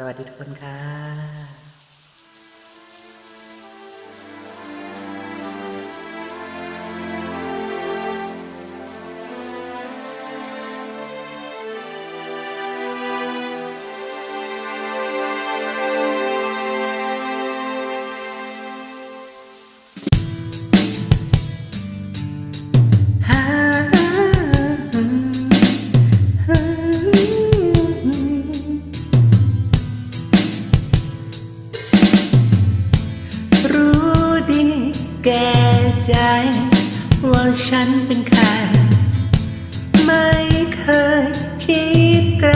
สวัสดีทุกคนค่ะ แก่ใจ ว่าฉันเป็นใคร ไม่เคยคิดไกล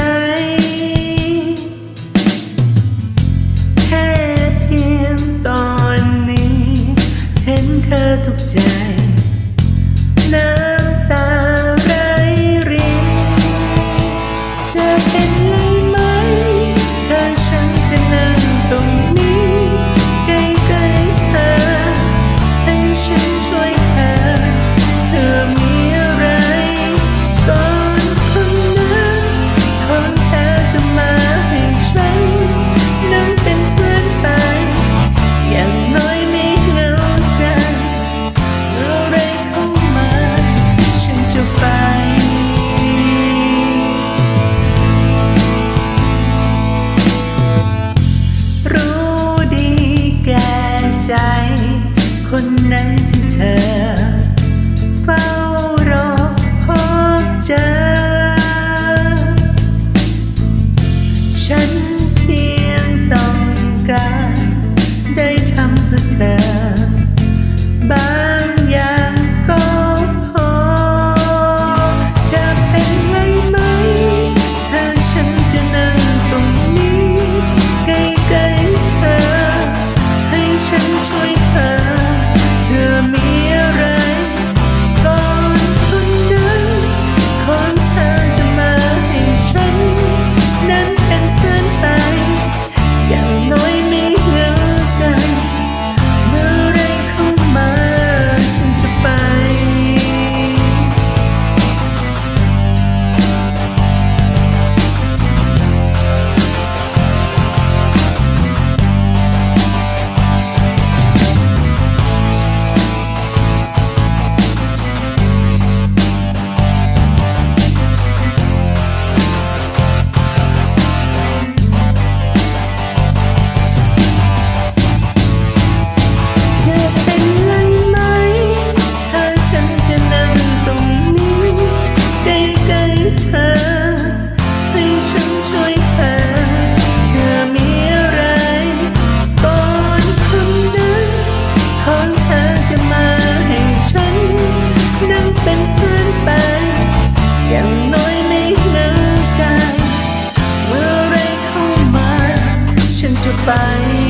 แค่เพียงตอนนี้ เห็นเธอทุกใจ ฉันเพียงต้องการ mission to find.